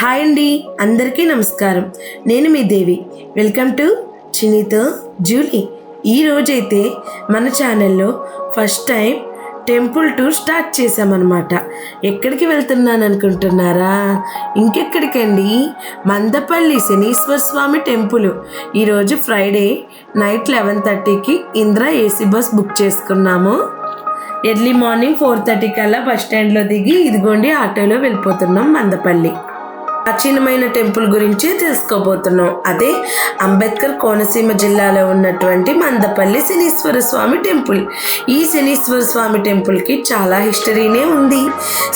Hi అండి అందరికీ నమస్కారం. నేను మీ దేవి. వెల్కమ్ టు చినీతో జూలీ. ఈరోజైతే మన ఛానల్లో first time temple tour start చేశామన్నమాట. ఎక్కడికి వెళ్తున్నాను అనుకుంటున్నారా? ఇంకెక్కడికండి? మందపల్లి శనీశ్వర స్వామి టెంపుల్. ఈరోజు ఫ్రైడే నైట్ లెవెన్ థర్టీకి ఇంద్ర ఏసీ బస్ బుక్ చేసుకున్నాము. ఎర్లీ మార్నింగ్ ఫోర్ థర్టీ కల్లా బస్ స్టాండ్లో దిగి ఇదిగోండి ఆటోలో వెళ్ళిపోతున్నాం మందపల్లి. ప్రాచీనమైన టెంపుల్ గురించి తెలుసుకోబోతున్నాం. అదే అంబేద్కర్ కోనసీమ జిల్లాలో ఉన్నటువంటి మందపల్లి శనీశ్వర స్వామి టెంపుల్. ఈ శనీశ్వర స్వామి టెంపుల్కి చాలా హిస్టరీనే ఉంది.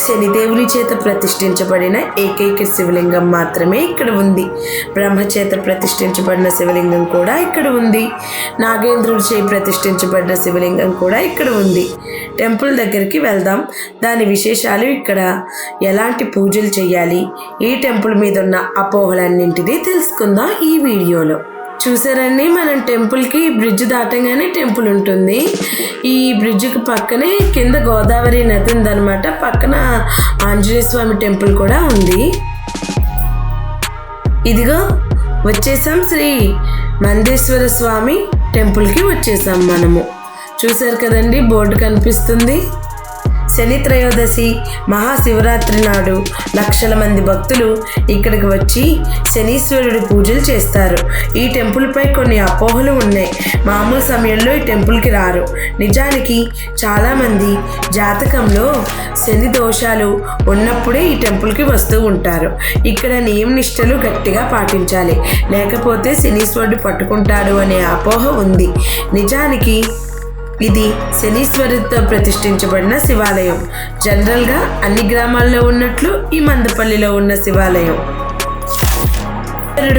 శనిదేవుని చేత ప్రతిష్ఠించబడిన ఏకైక శివలింగం మాత్రమే ఇక్కడ ఉంది. బ్రహ్మ చేత ప్రతిష్ఠించబడిన శివలింగం కూడా ఇక్కడ ఉంది. నాగేంద్రుడి చేయి ప్రతిష్ఠించబడిన శివలింగం కూడా ఇక్కడ ఉంది. టెంపుల్ దగ్గరికి వెళ్దాం. దాని విశేషాలు ఇక్కడ. ఎలాంటి పూజలు చేయాలి? ఈ టెంపుల్ టెంపుల్ మీద ఉన్న అపోహలన్నింటినీ తెలుసుకుందాం ఈ వీడియోలో. చూసారండి మనం టెంపుల్కి బ్రిడ్జ్ దాటంగానే టెంపుల్ ఉంటుంది. ఈ బ్రిడ్జ్కి పక్కనే కింద గోదావరి నది ఉందన్నమాట. పక్కన ఆంజనేయ స్వామి టెంపుల్ కూడా ఉంది. ఇదిగో వచ్చేసాం శ్రీ మందేశ్వర స్వామి టెంపుల్కి వచ్చేసాం మనము. చూశారు కదండి బోర్డు కనిపిస్తుంది. శని త్రయోదశి మహాశివరాత్రి నాడు లక్షల మంది భక్తులు ఇక్కడికి వచ్చి శనీశ్వరుడి పూజలు చేస్తారు. ఈ టెంపుల్పై కొన్ని అపోహలు ఉన్నాయి. మామూలు సమయంలో ఈ టెంపుల్కి రారు. నిజానికి చాలామంది జాతకంలో శని దోషాలు ఉన్నప్పుడే ఈ టెంపుల్కి వస్తూ ఉంటారు. ఇక్కడ నియమ నిష్టలు గట్టిగా పాటించాలి. లేకపోతే శనీశ్వరుడు పట్టుకుంటాడు అనే అపోహ ఉంది. నిజానికి ఇది శనీశ్వరుడితో ప్రతిష్ఠించబడిన శివాలయం. జనరల్గా అన్ని గ్రామాల్లో ఉన్నట్లు ఈ మందపల్లిలో ఉన్న శివాలయం.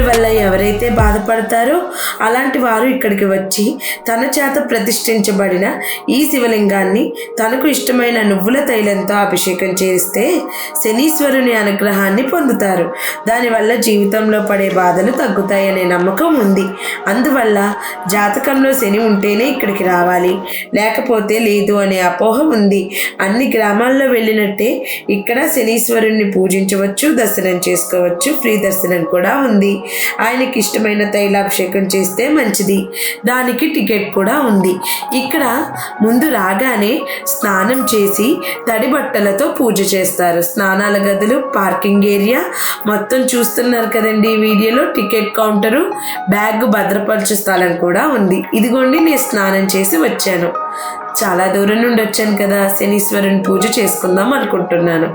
వల్ల ఎవరైతే బాధపడతారో అలాంటి వారు ఇక్కడికి వచ్చి తన చేత ప్రతిష్ఠించబడిన ఈ శివలింగాన్ని తనకు ఇష్టమైన నువ్వుల తైలంతో అభిషేకం చేస్తే శనీశ్వరుని అనుగ్రహాన్ని పొందుతారు. దానివల్ల జీవితంలో పడే బాధలు తగ్గుతాయనే నమ్మకం ఉంది. అందువల్ల జాతకంలో శని ఉంటేనే ఇక్కడికి రావాలి. లేకపోతే లేదు అనే అపోహ ఉంది. అన్ని గ్రామాల్లో వెళ్ళినట్టే ఇక్కడ శనీశ్వరుణ్ణి పూజించవచ్చు దర్శనం చేసుకోవచ్చు ఫ్రీ దర్శనం కూడా ఉంది. ఆయనకి ఇష్టమైన తైలాభిషేకం చేసి చేస్తే మంచిది. దానికి టికెట్ కూడా ఉంది. ఇక్కడ ముందు రాగానే స్నానం చేసి తడి బట్టలతో పూజ చేస్తారు. స్నానాల గదులు పార్కింగ్ ఏరియా మొత్తం చూస్తున్నారు కదండి ఈ వీడియోలో. టికెట్ కౌంటరు బ్యాగ్ భద్రపరచు స్థలం కూడా ఉంది. ఇదిగోండి నేను స్నానం చేసి వచ్చాను. చాలా దూరం నుండి వచ్చాను కదా శనీశ్వరుని పూజ చేసుకుందాం అనుకుంటున్నాను.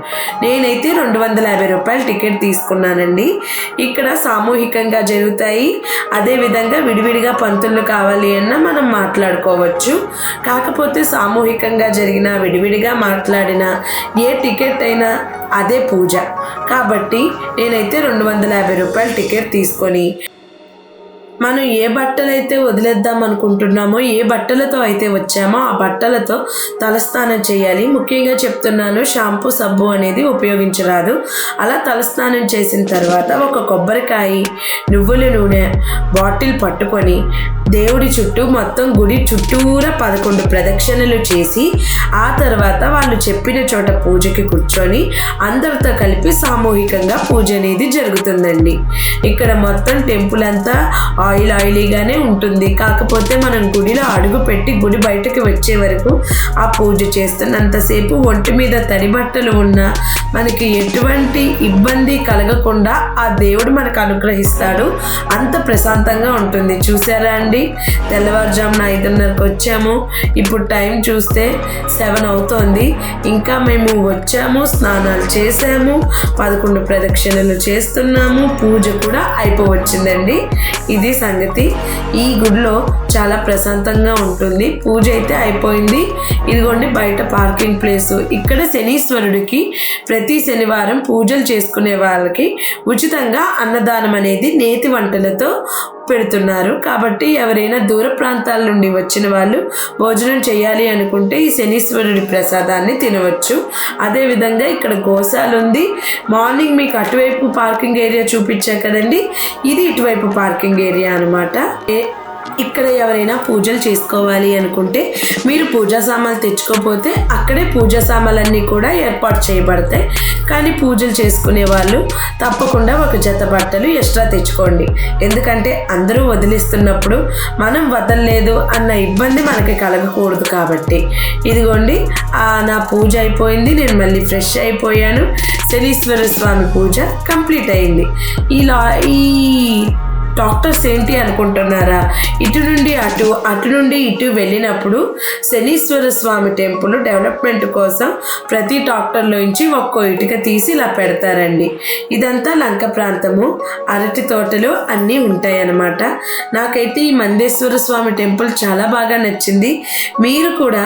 నేనైతే రెండు వందల యాభై రూపాయల టికెట్ తీసుకున్నానండి. ఇక్కడ సామూహికంగా జరుగుతాయి. అదేవిధంగా విడివిడిగా పంతులు కావాలి అన్న మనం మాట్లాడుకోవచ్చు. కాకపోతే సామూహికంగా జరిగిన విడివిడిగా మాట్లాడిన ఏ టికెట్ అయినా అదే పూజ. కాబట్టి నేనైతే రెండు వందల యాభై రూపాయల టికెట్ తీసుకొని మనం ఏ బట్టలైతే వదిలేద్దాం అనుకుంటున్నామో ఏ బట్టలతో అయితే వచ్చామో ఆ బట్టలతో తలస్నానం చేయాలి. ముఖ్యంగా చెప్తున్నాను షాంపూ సబ్బు అనేది ఉపయోగించరాదు. అలా తలస్నానం చేసిన తర్వాత ఒక కొబ్బరికాయ నువ్వుల నూనె బాటిల్ పట్టుకొని దేవుడి చుట్టూ మొత్తం గుడి చుట్టూరా పదకొండు ప్రదక్షిణలు చేసి ఆ తర్వాత వాళ్ళు చెప్పిన చోట పూజకి కూర్చొని అందరితో కలిపి సామూహికంగా పూజ అనేది జరుగుతుందండి. ఇక్కడ మొత్తం టెంపుల్ అంతా ఆయిల్ ఆయిలీగానే ఉంటుంది. కాకపోతే మనం గుడిలో అడుగు పెట్టి గుడి బయటకు వచ్చే వరకు ఆ పూజ చేస్తున్నంతసేపు ఒంటి మీద తడి బట్టలు ఉన్నా మనకి ఎటువంటి ఇబ్బంది కలగకుండా ఆ దేవుడు మనకు అనుగ్రహిస్తాడు. అంత ప్రశాంతంగా ఉంటుంది. చూసారా అండి? తెల్లవారుజామున ఐదున్నరకు వచ్చాము. ఇప్పుడు టైం చూస్తే సెవెన్ అవుతోంది. ఇంకా మేము వచ్చాము స్నానాలు చేసాము పదకొండు ప్రదక్షిణలు చేస్తున్నాము పూజ కూడా అయిపోవచ్చిందండి. ఇది సంగతి. ఈ గుడిలో చాలా ప్రశాంతంగా ఉంటుంది. పూజ అయితే అయిపోయింది. ఇదిగోండి బయట పార్కింగ్ ప్లేస్. ఇక్కడ శనీశ్వరుడికి ప్రతి శనివారం పూజలు చేసుకునే వాళ్ళకి ఉచితంగా అన్నదానం అనేది నేతి వంటలతో పెడుతున్నారు. కాబట్టి ఎవరైనా దూర ప్రాంతాల నుండి వచ్చిన వాళ్ళు భోజనం చేయాలి అనుకుంటే ఈ శనీశ్వరుడి ప్రసాదాన్ని తినవచ్చు. అదేవిధంగా ఇక్కడ గోశాల ఉంది. మార్నింగ్ మీకు అటువైపు పార్కింగ్ ఏరియా చూపించా కదండి. ఇది ఇటువైపు పార్కింగ్ ఏరియా అనమాట ఇక్కడ ఎవరైనా పూజలు చేసుకోవాలి అనుకుంటే మీరు పూజా సామాన్లు తెచ్చుకోకపోతే అక్కడే పూజా సామాన్లన్నీ కూడా ఏర్పాటు చేయబడతాయి. కానీ పూజలు చేసుకునే వాళ్ళు తప్పకుండా ఒక జత బట్టలు ఎక్స్ట్రా తెచ్చుకోండి. ఎందుకంటే అందరూ వదిలిస్తున్నప్పుడు మనం వదలలేదు అన్న ఇబ్బంది మనకి కలగకూడదు కాబట్టి. ఇదిగోండి నా పూజ అయిపోయింది. నేను మళ్ళీ ఫ్రెష్ అయిపోయాను. శనీశ్వర స్వామి పూజ కంప్లీట్ అయింది. ఇలా ఈ డాక్టర్స్ ఏంటి అనుకుంటున్నారా? ఇటు నుండి అటు అటు నుండి ఇటు వెళ్ళినప్పుడు శనీశ్వర స్వామి టెంపుల్ డెవలప్మెంట్ కోసం ప్రతి డాక్టర్లోంచి ఒక్కో ఇటుక తీసి ఇలా పెడతారండి. ఇదంతా లంక ప్రాంతము. అరటి తోటలు అన్నీ ఉంటాయన్నమాట. నాకైతే ఈ మందేశ్వర స్వామి టెంపుల్ చాలా బాగా నచ్చింది. మీరు కూడా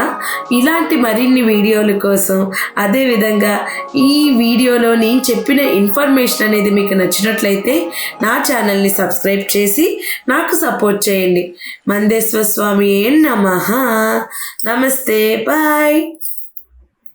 ఇలాంటి మరిన్ని వీడియోల కోసం అదేవిధంగా ఈ వీడియోలో నేను చెప్పిన ఇన్ఫర్మేషన్ అనేది మీకు నచ్చినట్లయితే నా ఛానల్ని సబ్స్క్రైబ్ చేసి నాకు సపోర్ట్ చేయండి. మందేశ్వర స్వామి ఏ నమ. నమస్తే బాయ్